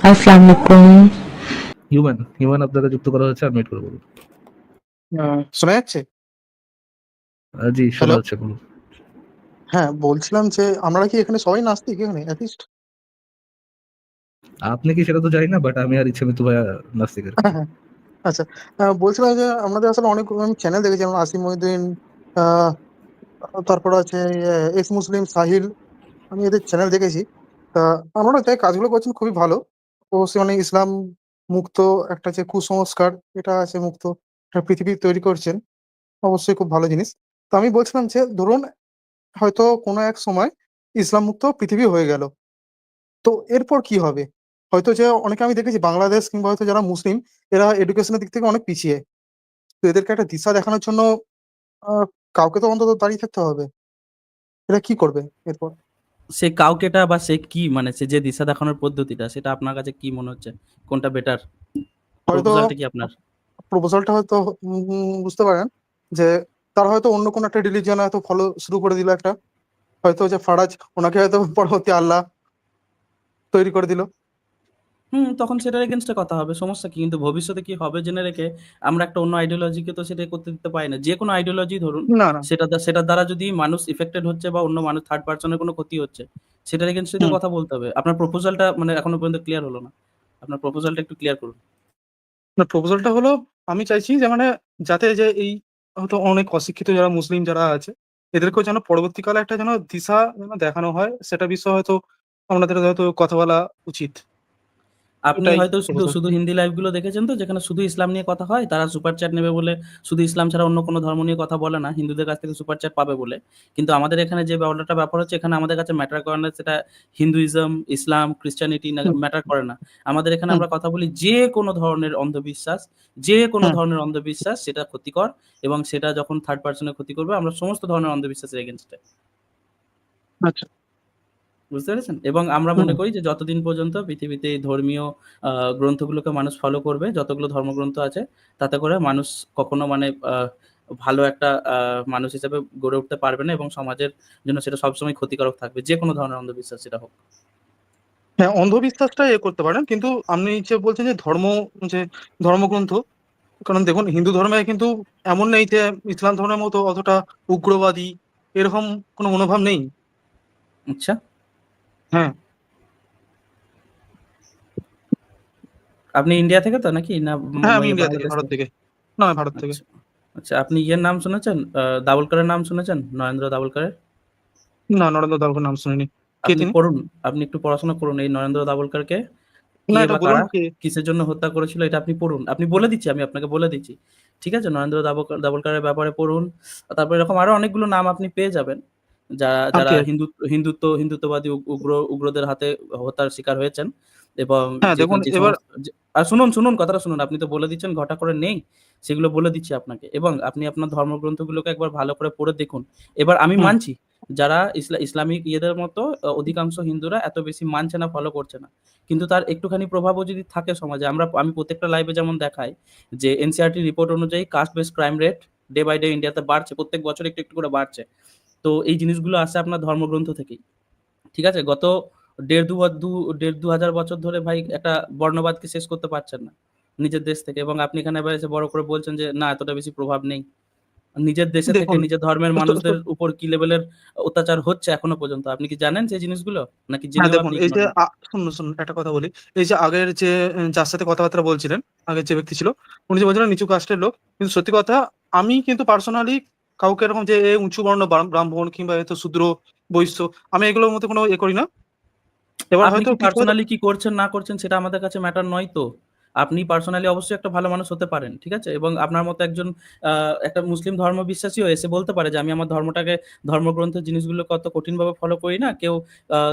আসসালামু আলাইকুম human human আপনাকে যুক্ত করা হয়েছে আনমিউট করে বলুন। শোনা যাচ্ছে? জি শোনা? যাচ্ছে বলুন। হ্যাঁ বলছিলাম যে আমরা কি এখানে সবাই নাস্তিক এখানে অ্যাটলিস্ট আপনি কি সেটা তো জানি না বাট আমি আর ইচ্ছে মিতু ভাইয়া নাস্তিকের আচ্ছা আহ, বলছিলাম যে আমাদের আসলে অনেক চ্যানেল দেখেছি যেমন আসিম মহিউদ্দিন আহ, তারপর আছে এক্স মুসলিম সাহিল আমি এদের চ্যানেল দেখেছি। তা আমরা তাই কাজগুলো করছেন খুবই ভালো। মানে ইসলাম মুক্ত একটা যে কুসংস্কার, এটা আছে মুক্ত একটা পৃথিবী তৈরি করছেন, অবশ্যই খুব ভালো জিনিস। তো আমি বলছিলাম যে, ধরুন হয়তো কোনো এক সময় ইসলাম মুক্ত পৃথিবী হয়ে গেল। তো এরপর কি হবে? হয়তো যে অনেকে আমি দেখেছি বাংলাদেশ কিংবা হয়তো যারা মুসলিম, এরা এডুকেশনের দিক থেকে অনেক পিছিয়ে। তো এদেরকে একটা দিশা দেখানোর জন্য কাউকে তো অন্তত দাঁড়িয়ে থাকতে হবে। এরা কি করবে এরপর? সে কাউকেটা বা সে কি মানে সে যে দিশা দেখানোর পদ্ধতিটা সেটা আপনার কাছে কি মনে হচ্ছে? কোনটা বেটার প্রপোজালটা কি আপনার? প্রপোজালটা হয়তো বুঝতে পারেন যে তার হয়তো অন্য কোনো একটা রিলিজিয়ন হয়তো ফলো শুরু করে দিল একটা। হয়তো যে ফারাজ ওনাকে হয়তো পরবর্তী আল্লাহ তৈরি করে দিল। হুম তখন সেটার এগেনস্টে কথা হবে সমস্যা কি? কিন্তু ভবিষ্যতে কি হবে জেনে রেখে আমরা একটা অন্য আইডিওলজিকে তো সেটা করতে দিতে পারি না। যে কোনো আইডিওলজি ধরুন না না। সেটা সেটার দ্বারা যদি মানুষ ইফেক্টেড হচ্ছে বা অন্য মানুষ থার্ড পার্সনের কোনো ক্ষতি হচ্ছে সেটার এগেনস্টে তো কথা বলতে হবে। আপনার প্রপোজালটা মানে এখনও পর্যন্ত ক্লিয়ার হলো না। আপনার প্রপোজালটা একটু ক্লিয়ার করুন। না প্রপোজালটা হলো আমি চাইছি যে মানে যাতে যে এই হয়তো অনেক অশিক্ষিত যারা মুসলিম যারা আছে এদেরকেও যেন পরবর্তীকালে একটা যেন দিশা যেন দেখানো হয় সেটা বিষয়ে হয়তো আমাদের হয়তো কথা বলা উচিত। আপনি হয়তো শুধু শুধু হিন্দি লাইভগুলো দেখেছেন তো যেখানে শুধু ইসলাম নিয়ে কথা হয় তারা সুপার চ্যাট নেবে বলে শুধু ইসলাম ছাড়া অন্য কোনো ধর্ম নিয়ে কথা বলে না হিন্দুদের কাছ থেকে সুপার চ্যাট পাবে বলে। কিন্তু আমাদের এখানে যে ব্যাপারটা ব্যাপার হচ্ছে এখানে আমাদের কাছে ম্যাটার করে না সেটা হিন্দুইজম ইসলাম হুম। ম্যাটার করে না। আমাদের এখানে আমরা কথা বলি যে কোনো ধরনের অন্ধবিশ্বাস যে কোনো ধরনের অন্ধবিশ্বাস সেটা ক্ষতিকর এবং সেটা যখন থার্ড পার্সনের ক্ষতি করবে আমরা সমস্ত ধরনের অন্ধবিশ্বাসের এগেনস্টে আচ্ছা। বুঝতে পেরেছেন? এবং আমরা মনে করি যে যতদিন পর্যন্ত পৃথিবীতে এই ধর্মীয় আহ, গ্রন্থগুলোকে মানুষ ফলো করবে যতগুলো ধর্মগ্রন্থ আছে তাতে করে মানুষ কখনো মানে ভালো একটা মানুষ হিসেবে গড়ে উঠতে পারবে না এবং সমাজের জন্য সেটা সবসময় ক্ষতিকারক থাকবে যে কোনো ধরনের অন্ধবিশ্বাস সেটা হোক। হ্যাঁ অন্ধবিশ্বাসটা এ করতে পারেন কিন্তু আপনি যে বলছেন যে ধর্ম যে ধর্মগ্রন্থ কারণ দেখুন হিন্দু ধর্মে কিন্তু এমন নেই যে ইসলাম ধর্মের মতো অতটা উগ্রবাদী এরকম কোনো মনোভাব নেই। আচ্ছা। হ্যাঁ আপনি ইন্ডিয়া থেকে তো নাকি না হ্যাঁ আমি ইন্ডিয়া থেকে ভারত থেকে? না ভারত থেকে। আচ্ছা আচ্ছা আপনি ইয়ের নাম শুনেছেন? আহ, দাভোলকরের নাম শুনেছেন? নরেন্দ্র দাভোলকরের না নরেন্দ্র দাভোলকর নাম শুনিনি। কে আপনি তিনি? পড়ুন আপনি একটু পড়াশোনা করুন এই নরেন্দ্র দাভোলকরকে না কে এটা বা বলুন কারা কে? কিসের জন্য হত্যা করেছিল এটা আপনি পড়ুন। আপনি বলে দিচ্ছি আমি আপনাকে বলে দিচ্ছি। ঠিক আছে নরেন্দ্র দাভোলকরের ব্যাপারে পড়ুন। তারপরে এরকম আরও অনেকগুলো নাম আপনি পেয়ে যাবেন। যারা যারা. হিন্দু হিন্দুত্ব হিন্দুত্ববাদী উগ্র উগ্রদের হাতে হত্যার শিকার হয়েছেন এবং হ্যাঁ, আর শুনুন শুনুন কথাটা শুনুন আপনি তো বলে দিচ্ছেন ঘটা করে নেই সেগুলো বলে দিচ্ছি আপনাকে এবং আপনি আপনার ধর্মগ্রন্থগুলোকে একবার ভালো করে পড়ে দেখুন। এবার আমি মানছি যারা ইসলা- ইসলামিক ইয়েদের মতো অধিকাংশ হিন্দুরা এত বেশি মানছে না ফলো করছে না। কিন্তু তার একটুখানি প্রভাবও যদি থাকে সমাজে আমরা আমি প্রত্যেকটা লাইভে যেমন দেখাই যে এনসিআরটি রিপোর্ট অনুযায়ী caste base crime rate day by day ইন্ডিয়াতে বাড়ছে প্রত্যেক বছর একটু একটু করে বাড়ছে। তো এই জিনিসগুলো আসে আপনার ধর্মগ্রন্থ থেকেই। ঠিক আছে? গত দেড় দু দু দেড় দু হাজার বছর ধরে ভাই একটা বর্ণবাদকে শেষ করতে পারছেন না নিজের দেশ থেকে এবং আপনি এখানে এবার এসে বড় করে বলছেন যে না এতটা বেশি প্রভাব নেই। নিজের দেশে থেকে নিজের ধর্মের মানুষদের উপর কি লেভেলের অত্যাচার হচ্ছে এখনও পর্যন্ত? আপনি কি জানেন সেই জিনিসগুলো? নাকি দেখুন এই যে শুনুন শুনুন একটা কথা বলি। এই যে আগের যে যার সাথে কথাবার্তা বলছিলেন আগের যে ব্যক্তি ছিল উনি যে বলছিলেন নিচু কাস্টের লোক। কিন্তু সত্যি কথা আমি কিন্তু পার্সোনালি কাউকে এরকম যে এ উঁচু বর্ণ ব্রাহ্মণ কিংবা এত শূদ্র বৈশ্য আমি এগুলোর মধ্যে কোনো এ করি না। এবার হয়তো- পার্সোনালি কি করছেন না করছেন সেটা আমাদের কাছে ম্যাটার নয় তো? আপনি পার্সোনালি অবশ্যই একটা ভালো মানুষ হতে পারেন, ঠিক আছে? এবং আপনার মতো একজন একটা মুসলিম ধর্ম বিশ্বাসীও এসে বলতে পারে যে, আমি আমার ধর্মটাকে ধর্মগ্রন্থের জিনিসগুলো কত কঠিনভাবে ফলো করি না? কেউ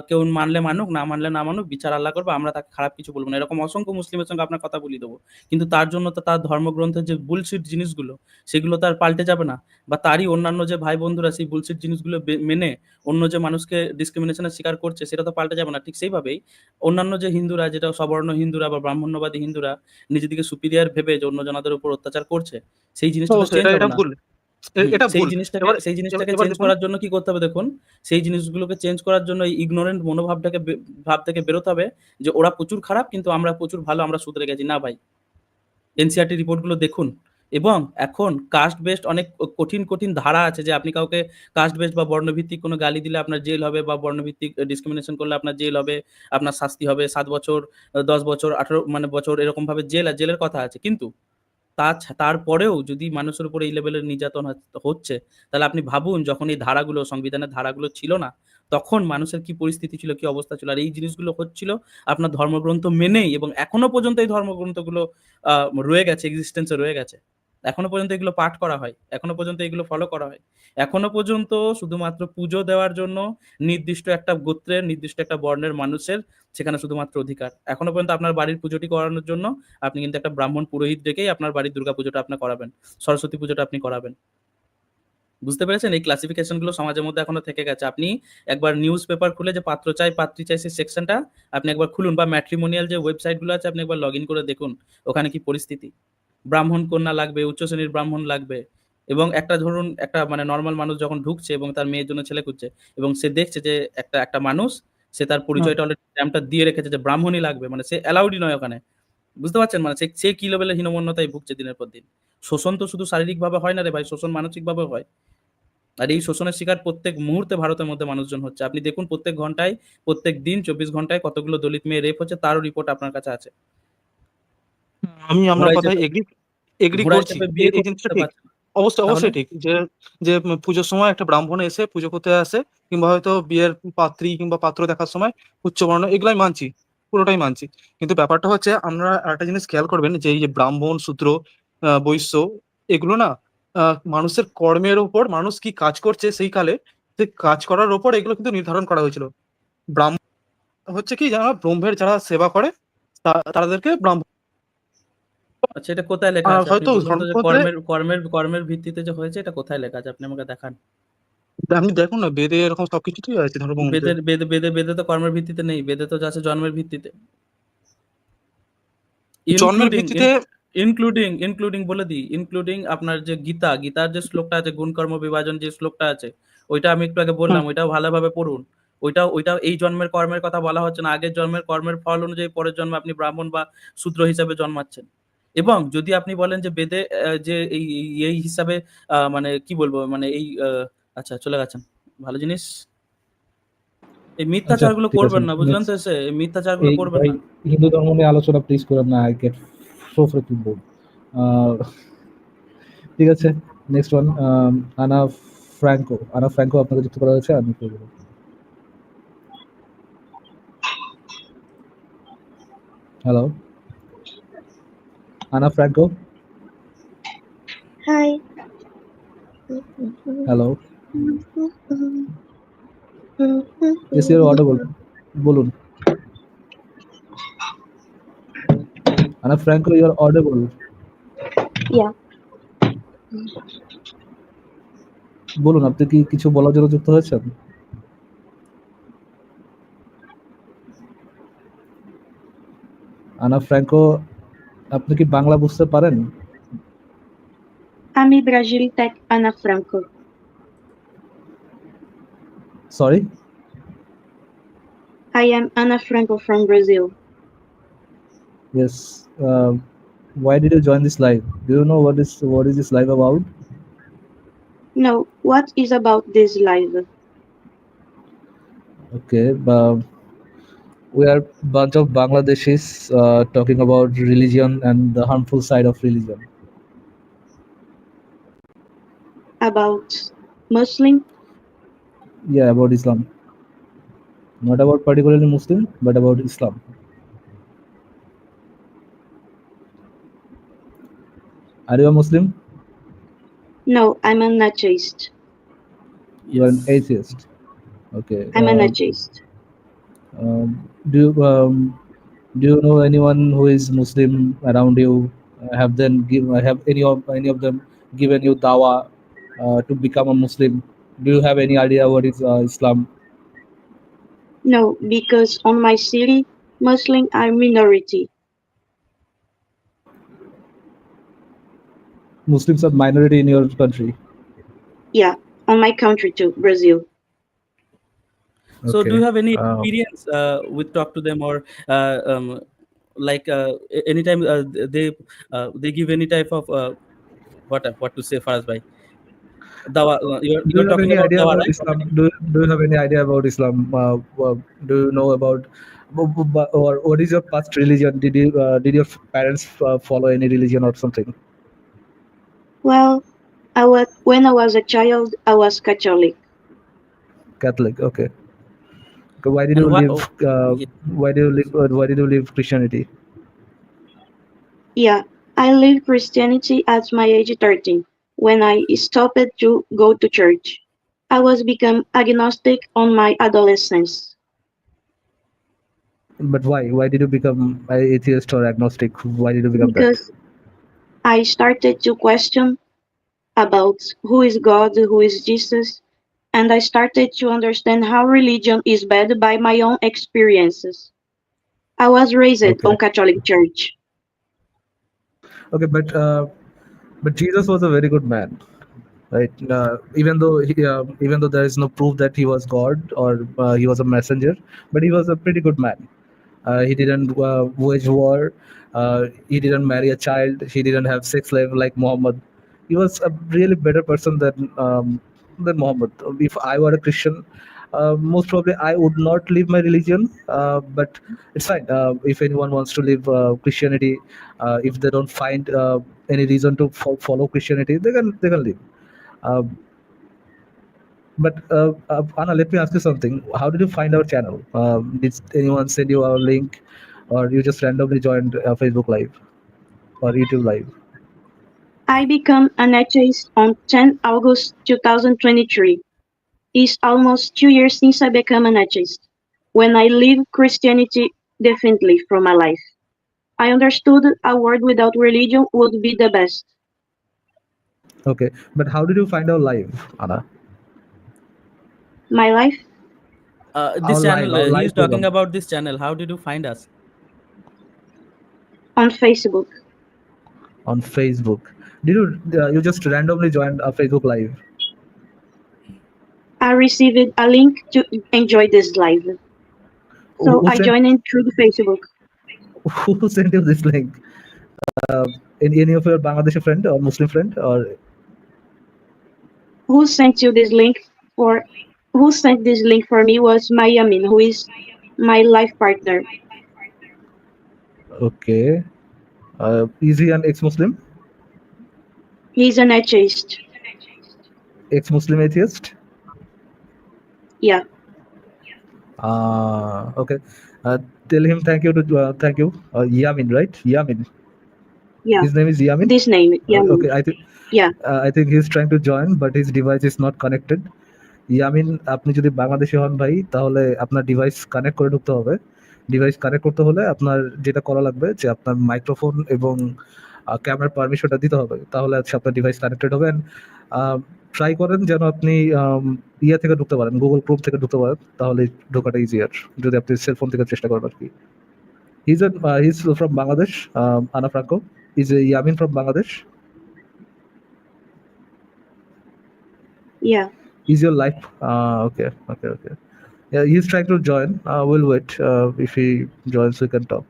কেউ মানলে মানুক, না মানলে না মানুক, বিচার আল্লাহ করবে, আমরা তাকে খারাপ কিছু বলব না। এরকম অসংখ্য মুসলিমের সঙ্গে আপনার কথা বলি দেবো। কিন্তু তার জন্য তো তার ধর্মগ্রন্থের যে বুলশিট জিনিসগুলো, সেগুলো তার পাল্টে যাবে না। বা তারই অন্যান্য যে ভাই বন্ধুরা সেই বুলশিট জিনিসগুলো মেনে অন্য যে মানুষকে ডিসক্রিমিনেশনের শিকার করছে, সেটা তো পাল্টে যাবে না। ঠিক সেইভাবেই অন্যান্য যে হিন্দুরা, যেটা সবর্ণ হিন্দুরা বা ব্রাহ্মণ্যবাদী হিন্দুরা নিজেদিকে সুপিরিয়ার ভেবে যে অন্য জনাদের উপর অত্যাচার করছে সেই জিনিসটা সেই জিনিসটাকে সেই জিনিসটাকে চেঞ্জ করার জন্য কি করতে হবে দেখুন? সেই জিনিসগুলোকে চেঞ্জ করার জন্য এই ইগনোরেন্ট মনোভাবটাকে ভাব থেকে বেরোতে হবে যে ওরা প্রচুর খারাপ কিন্তু আমরা প্রচুর ভালো আমরা শুধরে গেছি। না ভাই এনসিআরটি রিপোর্টগুলো দেখুন। এবং এখন কাস্ট বেসড অনেক কঠিন কঠিন ধারা আছে যে আপনি কাউকে কাস্ট বেসড বা বর্ণভিত্তিক কোনো গালি দিলে আপনার জেল হবে বা বর্ণভিত্তিক ডিসক্রিমিনেশন করলে আপনার জেল হবে, আপনার শাস্তি হবে, সাত বছর দশ বছর, আঠারো মানে বছর এরকমভাবে জেল জেলের কথা আছে। কিন্তু তা তারপরেও যদি মানুষের উপরে এই লেভেলের নির্যাতন হচ্ছে, তাহলে আপনি ভাবুন যখন এই ধারাগুলো, সংবিধানের ধারাগুলো ছিল না, তখন মানুষের কি পরিস্থিতি ছিল, কি অবস্থা ছিল? আর এই জিনিসগুলো হচ্ছিল আপনার ধর্মগ্রন্থ মেনেই এবং এখনও পর্যন্ত এই ধর্মগ্রন্থগুলো রয়ে গেছে এক্সিস্টেন্সে রয়ে গেছে। এখনও পর্যন্ত এগুলো পাঠ করা হয়, এখনও পর্যন্ত এগুলো ফলো করা হয়। এখনও পর্যন্ত শুধুমাত্র পুজো দেওয়ার জন্য নির্দিষ্ট একটা গোত্রের, নির্দিষ্ট একটা বর্ণের মানুষের সেখানে শুধুমাত্র অধিকার। এখনও পর্যন্ত আপনার বাড়ির পুজোটি করানোর জন্য আপনি কিন্তু একটা ব্রাহ্মণ পুরোহিত ডেকেই আপনার বাড়ির দুর্গা পুজোটা আপনি করাবেন, সরস্বতী পুজোটা আপনি করাবেন। বুঝতে পেরেছেন? এই ক্লাসিফিকেশনগুলো সমাজের মধ্যে এখনও থেকে গেছে। আপনি একবার নিউজ পেপার খুলে যে পাত্র চাই, পাত্রী চাই সেই সেকশনটা আপনি একবার খুলুন বা ম্যাট্রিমোনিয়াল যে ওয়েবসাইটগুলো আছে, আপনি একবার লগ ইন করে দেখুন, ওখানে কি পরিস্থিতি। ব্রাহ্মণ কন্যা লাগবে উচ্চ শ্রেণির ব্রাহ্মণ লাগবে এবং একটা ধরুন একটা মানে নর্মাল মানুষ যখন ঢুকছে এবং তার মেয়ের জন্য ছেলে খুঁজছে এবং সে দেখছে যে একটা একটা মানুষ সে তার পরিচয়টা অলরেডি স্ট্যাম্পটা দিয়ে রেখেছে যে ব্রাহ্মণই লাগবে মানে সে অ্যালাউডই নয় ওখানে। বুঝতে পারছেন? মানে সে কি লেভেলের হীনমন্যতায় ভুগছে দিনের পর দিন? শোষণ তো শুধু শারীরিকভাবে হয় না রে ভাই শোষণ মানসিকভাবে হয়। আর এই শোষণের শিকার প্রত্যেক মুহূর্তে ভারতের মধ্যে মানুষজন হচ্ছে। আপনি দেখুন প্রত্যেক ঘন্টায় প্রত্যেক দিন চব্বিশ ঘন্টায় কতগুলো দলিত মেয়ে রেপ হচ্ছে তারও রিপোর্ট আপনার কাছে আছে। আমি ঘোড়ায় কথায় এগ্রি এগ্রি করছি এই- এই জিনিসটা ঠিক। অবশ্যই অবশ্যই ঠিক যে যে পুজোর সময় একটা ব্রাহ্মণ এসে পুজো করতে আসে কিংবা হয়তো বিয়ের পাত্রী কিংবা পাত্র দেখার সময় উচ্চবর্ণ এগুলাই মানছি পুরোটাই মানছি। কিন্তু ব্যাপারটা হচ্ছে আমরা একটা জিনিস খেয়াল করবেন যে এই যে ব্রাহ্মণ শূদ্র বৈশ্য এগুলো না আহ, মানুষের কর্মের ওপর মানুষ কি কাজ করছে সেই কালে যে কাজ করার ওপর এগুলো কিন্তু নির্ধারণ করা হয়েছিল। ব্রাহ্মণ হচ্ছে কি যারা ব্রহ্মের যারা সেবা করে তাদেরকে ব্রাহ্মণ আচ্ছা এটা কোথায় লেখা আছে? হয়তো কর্মের কর্মের কর্মের ভিত্তিতে যে হয়েছে এটা কোথায় লেখা আছে? আপনি আমাকে দেখান। আপনি দেখুন না বেদে এরকম সবকিছুই আছে ধর্মগ্রন্থে বেদের বেদে বেদে বেদে তো কর্মের ভিত্তিতে নেই বেদে তো আছে জন্মের ভিত্তিতে। জন্মের ভিত্তিতে ইনক্লুডিং ইনক্লুডিং বলে দিই ইনক্লুডিং আপনার যে গীতা গীতার যে শ্লোকটা আছে গুণ কর্ম বিভাজন যে শ্লোকটা আছে ওইটা আমি একটু আগে বললাম ওইটাও ভালোভাবে পড়ুন। ওইটা ওইটা এই জন্মের কর্মের কথা বলা হচ্ছে না আগের জন্মের কর্মের ফল অনুযায়ী পরের জন্মে আপনি ব্রাহ্মণ বা শূদ্র হিসাবে জন্মাচ্ছেন। এবং যদি আপনি বলেন যে বেদে যে এই এই- হিসাবে মানে কি বলব মানে এই আচ্ছা চলে গেছেন। ভালো জিনিস? এই মিথ্যাচারগুলো আছে, করবেন না বুঝলেন তো মিথ্যাচারগুলো করবেন না। হিন্দু ধর্ম নিয়ে আলোচনা প্লিজ করেন না I get so freaking bored ঠিক আছে next one Ana Franco Ana Franco আপনাকে যুক্ত করা হয়েছে আমি করব। Hello Ana Franco Hi. Hello yes your audible বলুন Ana Franco your audible Yeah. বলুন আপনি কি কিছু বলার জন্য যুক্ত হয়েছেন? আনা ফ্র্যাঙ্কো আপনি কি বাংলা বুঝতে পারেন Ami Brazil Tech Ana Franco. Sorry I am Ana Franco from Brazil. yes uh, why did you join this live do you know what is what is this live about No, what is about this live? okay but we are bunch of bangladeshis uh, talking about religion and the harmful side of religion About Muslim? yeah about islam not about particularly muslim but about islam are you a muslim No, I'm an atheist. you are an atheist okay I'm an uh, atheist. Um, do you um, do you know anyone who is muslim around you Uh, have them give have any of any of them given you dawa uh, to become a muslim do you have any idea what is uh, islam No, because on my city, Muslim are minority. muslims are minority in your country Yeah, on my country too, Brazil. So, do you have any Um, experience uh, with talk to them, or uh, um, like uh, a- anytime uh, they uh, they give any type of uh, what what to say, Faraz bhai? Dawa, uh, you're, Do you're have any idea dawa, about right? Islam? Do, do you have any idea about Islam? Uh, uh, do you know about or what is your past religion? Did you uh, did your parents uh, follow any religion or something? Well, I was when I was a child, I was Catholic. Catholic. Okay. Okay, Why did And you why- leave? Uh, yeah. why did you leave? Uh, why did you leave Christianity? Yeah, I leave Christianity at my age 13 when I stopped to go to church. I was become agnostic on my adolescence But why? Why did you become atheist or agnostic? Why did you become that? because I started to question about who is God, who is Jesus, and I started to understand how religion is bad by my own experiences. I was raised Okay. on Catholic Church. Okay, but uh, but Jesus was a very good man, right? Uh, even though he, uh, even though there is no proof that he was God or uh, he was a messenger, but he was a pretty good man. Uh, he didn't uh, wage war. Uh, he didn't marry a child. He didn't have sex life like Muhammad. He was a really better person than um, than Muhammad. If I were a Christian, uh, most probably I would not leave my religion. Uh, but it's fine. Uh, if anyone wants to leave uh, Christianity, uh, if they don't find uh, any reason to fo- follow Christianity, they can they can leave. But Anna, let me ask you something. How did you find our channel? Did anyone send you our link, or you just randomly joined Facebook Live or YouTube Live? I became an atheist on 10 August 2023. It's almost two years since I became an atheist, when I leave Christianity definitely from my life. I understood a world without religion would be the best. Okay, but how did you find our live, Anna? My life? Uh, this live- channel, our uh, he's talking program. about this channel. How did you find us? On Facebook. On Facebook. Did you uh, you just randomly joined a Facebook Live? I received a link to enjoy this live. So who I sent- joined in through the Facebook. who sent you this link? Uh, any, any of your Bangladeshi friend or Muslim friend or Who sent you this link for who sent this link for me was Mayamin, who is my life partner. okay? Uh, is he an ex-Muslim? He's an atheist. Ex-Muslim atheist? Yeah. Ah, okay. Uh, tell him thank you to uh, thank you. Uh, Yamin, right? Yamin. Yeah. His name is Yamin. This name, Uh, yeah. okay, I think. Yeah. Uh, I think he's trying to join, but his device is not connected. Yamin আপনি যদি বাংলাদেশি হন ভাই তাহলে আপনার device connect করে ঢুকতে হবে device connect করতে হলে আপনার যেটা করা লাগবে যে আপনার মাইক্রোফোন এবং ক্যামেরার পারমিশনটা দিতে হবে তাহলে আপনার ডিভাইস কানেক্টেড হবে। ট্রাই করেন যেন আপনি ইয়ে থেকে ঢুকতে পারেন গুগল ক্রোম থেকে ঢুকতে পারেন তাহলে ঢোকাটা ইজিয়ার যদি আপনি সেলফোন থেকে চেষ্টা করেন আর কি। His his from Bangladesh Ana Franco is a Yamin from Bangladesh Yeah. is your life uh, okay okay okay. Yeah he's trying to join uh, we'll wait uh, if he joins we can talk.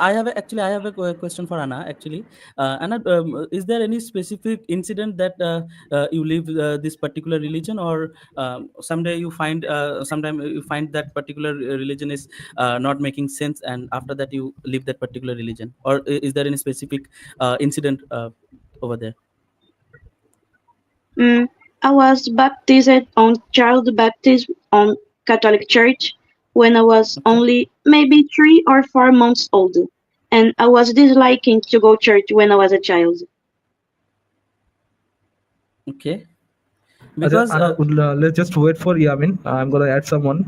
I have a, actually I have a question for Anna. Actually, uh, Anna, um, is there any specific incident that uh, uh, you leave uh, this particular religion, or um, someday you find uh, sometime you find that particular uh, religion is uh, not making sense, and after that you leave that particular religion, or is there any specific uh, incident uh, over there? Mm, I was baptized on child baptism on Catholic Church when I was only maybe three or four months old, and I was disliking to go church when I was a child. Okay, Acha, because Anna, uh, we'll, uh, let's just wait for yamin i'm gonna add someone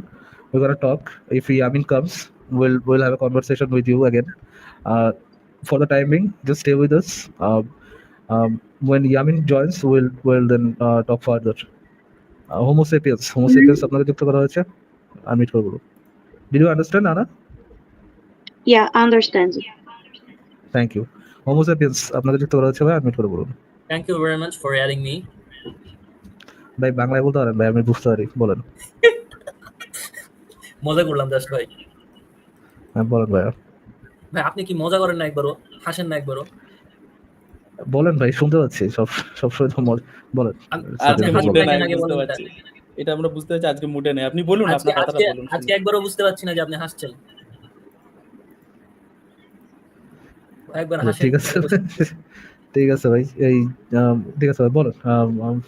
we're gonna talk if yamin comes we'll we'll have a conversation with you again uh, for the time being just stay with us uh, um, when yamin joins we'll we'll then uh, talk further uh, homo sapiens homo sapiens আপনাকে যুক্ত করা হয়েছে unmute করব did you understand anna? Yeah, I understand. Thank you. Homo sapiens আপনাদের যুক্ত করা হচ্ছে ভাই admit করে বলুন। Thank you very much for adding me. ভাই বাংলায় বলতে পারেন ভাই আমি বুঝতে পারি বলেন। মজা করলাম জাস্ট ভাই। হ্যাঁ বলেন ভাই ভাই আপনি কি মজা করেন না একবারও? হাসেন না একবারও? বলেন ভাই শুনতে পাচ্ছি সব সবসময় তো মজ- বলেন। আজকে হাসি মুডে পায় নাই না, আগে বলেন? পারছি এটা আমরা বুঝতে পারছি আজকে মুডে নেই। আপনি বলুন আপনার কথাটা বলুন আজকে একবারও বুঝতে পারছি না যে আপনি হাসছেন। একবার হাসেন। ঠিক আছে ঠিক আছে ভাই এই ঠিক আছে ভাই বলেন।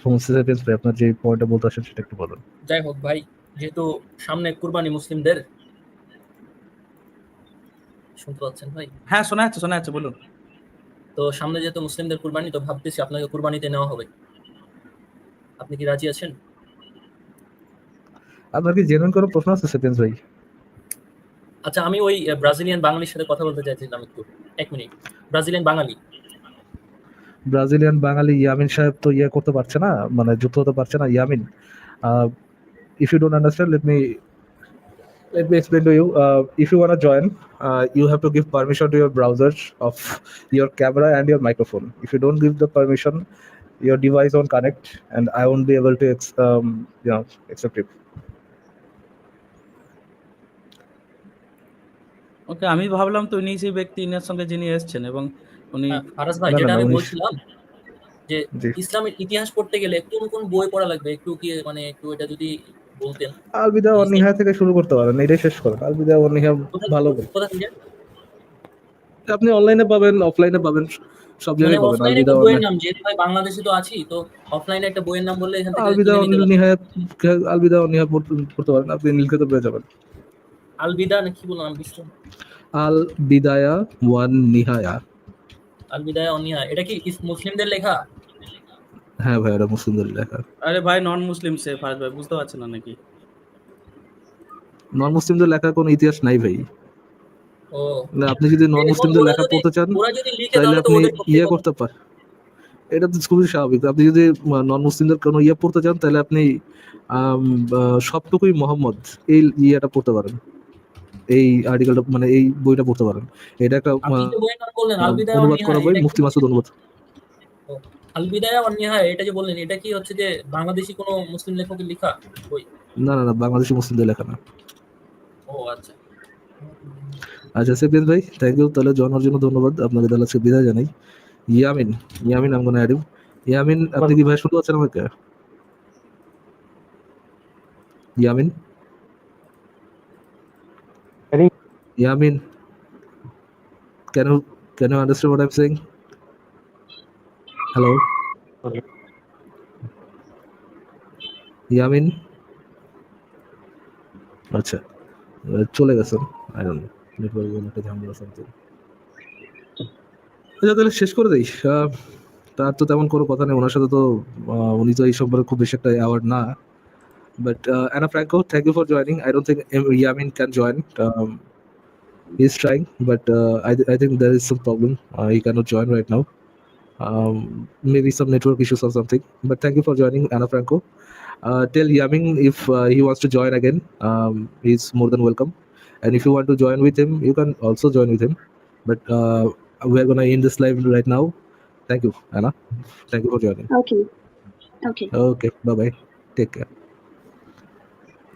হোমোসেপিয়েন্স ভাই আপনার যে পয়েন্টটা বলতে আসেন সেটা একটু বলেন। যাই হোক ভাই যেহেতু সামনে কুরবানি মুসলিমদের শুনতে পাচ্ছেন ভাই? হ্যাঁ শোনা যাচ্ছে শোনা যাচ্ছে বলুন। তো সামনে যেহেতু মুসলিমদের কুরবানি তো ভাবতেছি আপনাকে কুরবানিতে নেওয়া হবে। আপনি কি রাজি আছেন? আপনার কি জেনুইন কোনো প্রশ্ন আছে সেপিয়েন্স ভাই আচ্ছা আমি ওই ব্রাজিলিয়ান বাঙালির সাথে কথা বলতে চাইছিলাম একটু এক minute Brazilian Bangali Brazilian Bangali Yamin সাহেব তো ইয়ে করতে পারছে না মানে যুক্ত হতে পারছে না Yamin if you don't understand let me let me explain to you uh, if you want to join uh, you have to give permission to your browser of your camera and your microphone if you don't give the permission your device won't connect and i won't be able to ex- um, you know accept it okay আমি ভাবলাম তো উনি সেই ব্যক্তি inner সঙ্গে যিনি এসেছেন এবং উনি ফারাজ ভাই যেটা আমি বলছিলাম যে ইসলামের ইতিহাস পড়তে গেলে কোন কোন বই পড়া লাগবে? একটু কি মানে একটু এটা যদি বলতেন। আলবিদা অনিহা থেকে শুরু করতে পারেন এটাই শেষ করেন। আলবিদা অনিহা কোথা- ভালো বই। আপনি অনলাইনে পাবেন অফলাইনে পাবেন সব মানে জায়গায় পাবেন। আলবিদা একটা অনিহা নাম যেহেতু ভাই বাংলাদেশে তো আছি তো অফলাইনে একটা বইয়ের নাম বললে এখান থেকে। অনিহা আলবিদা অনিহা পড়তে পড়তে পারেন আপনি নীলক্ষেত পেয়ে যাবেন। আলবিদা না কি বললাম আমি বিশ্ব আল বিদায়া ওয়ান নিহায়া। আলবিদায় অনিহা এটা কি ইস- মুসলিমদের লেখা? হ্যাঁ ভাই এটা মুসলিমদের লেখা। আরে ভাই নন মুসলিম সে ফার্স্ট ভাই বুঝতে পারছেন না নাকি? নন মুসলিমদের লেখার কোনো ইতিহাস নাই ভাই। ও। না আপনি যদি নন মুসলিমদের লেখা পড়তে চান লিখে তাহলে তাহলে আপনি ইয়ে করতে পারেন এটা তো খুবই স্বাভাবিক। আপনি যদি নন মুসলিমদের কোনো ইয়ে পড়তে চান তাহলে আপনি আহ, সবটুকুই মোহাম্মদ এই ইয়েটা পড়তে পারেন। এই আর্টিকেলটা মানে এই বইটা পড়তে পারেন। এটা একটা অনুবাদ করা বই মুফতি মাসুদ অনুবাদ। আলবিদায় এটা যে বললেন এটা কি হচ্ছে যে বাংলাদেশি কোনো মুসলিম লেখকের লেখা বই? না না না বাংলাদেশি মুসলিমদের লেখা না। ও আচ্ছা। আচ্ছা ভাই থ্যাংক ইউ তাহলে জানার জন্য ধন্যবাদ। আপনাকে তাহলে আজকে বিদায় জানাই। ইয়ামিন ইয়ামিন আমি গোনা অ্যাডিম। ইয়ামিন আপনি কি ভাই শুনতে পাচ্ছেন আমাকে? Yamin? Yamin can you can you understand what I'm saying? Hello? Yamin আচ্ছা। আহ, চলে গেছেন। আই ডোন্ট নো নেটওয়ার্ক একটা ঝামেলা সামথিং আচ্ছা তাহলে শেষ করে দেই। তার তো তেমন কোনো কথা নেই। ওনার সাথে তো উনি তো এই সম্পর্কে খুব বেশি একটা অ্যাওয়ার্ড না। But Ana Franco thank you for joining I don't think Yamin can join he's trying but uh, I, I think there is some problem uh, he cannot join right now um, maybe some network issues or something but thank you for joining anna franco uh, tell yamin if uh, he wants to join again um, he's more than welcome and if you want to join with him you can also join with him but uh, we're gonna end this live right now thank you anna thank you for joining Okay. Okay. Okay bye bye take care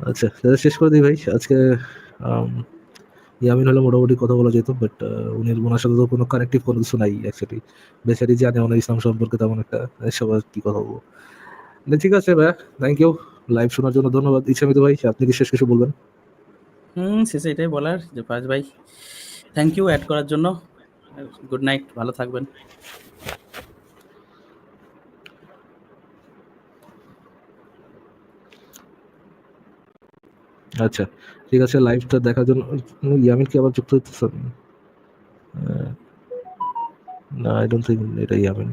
আচ্ছা তাহলে শেষ করে দিই ভাই আজকে আম, ইয়ামিন হলে মোটামুটি কথা বলা যেত বাট উনি ওনার সাথে তো কোনো কানেক্টিভ কোনো কিছু নাই অ্যাকচুয়ালি বেচারি জানে ওনার ইসলাম সম্পর্কে তেমন একটা এসব আর কি কথা বলব। ঠিক আছে ভাই থ্যাংক ইউ লাইভ শোনার জন্য ধন্যবাদ। ইচ্ছামিত ভাই আপনি কি শেষ কিছু বলবেন? হুম শেষে এটাই বলার যে ফার্স্ট ভাই থ্যাংক ইউ অ্যাড করার জন্য। গুড নাইট ভালো থাকবেন। আচ্ছা। ঠিক আছে লাইভটা দেখার জন্য ইয়ামিন কি আবার যুক্ত হইতেছেন আহ, না আই ডোন্ট থিঙ্ক এটা ইয়ামিন।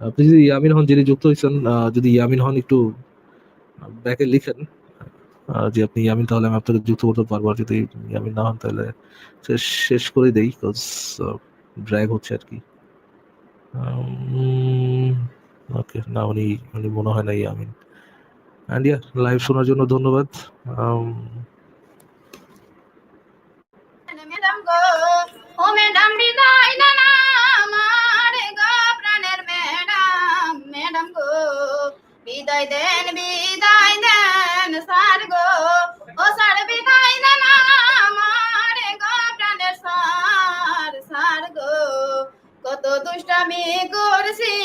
আপনি যদি ইয়ামিন হন যিনি যুক্ত হয়েছেন যদি ইয়ামিন হন একটু ব্যাকে লিখেন। যে আপনি ইয়ামিন তাহলে আমি আপনাকে যুক্ত করতে পারব আর যদি ইয়ামিন না হন তাহলে শেষ করে দেই বিকজ ড্র্যাগ হচ্ছে আর কি। ওকে না উনি উনি মনে হয় না ইয়ামিন। অ্যান্ড ইয়া লাইভ শোনার জন্য ধন্যবাদ। ম্যাডাম হৃদয় নানা আমার গো প্রাণের ম্যাডাম ম্যাডাম গো। বিদায় দেন বিদায় দেন সার গো। ও সার বিদায় দেন আমার গো প্রাণের সার সার গো। কত দুষ্টামি করছি।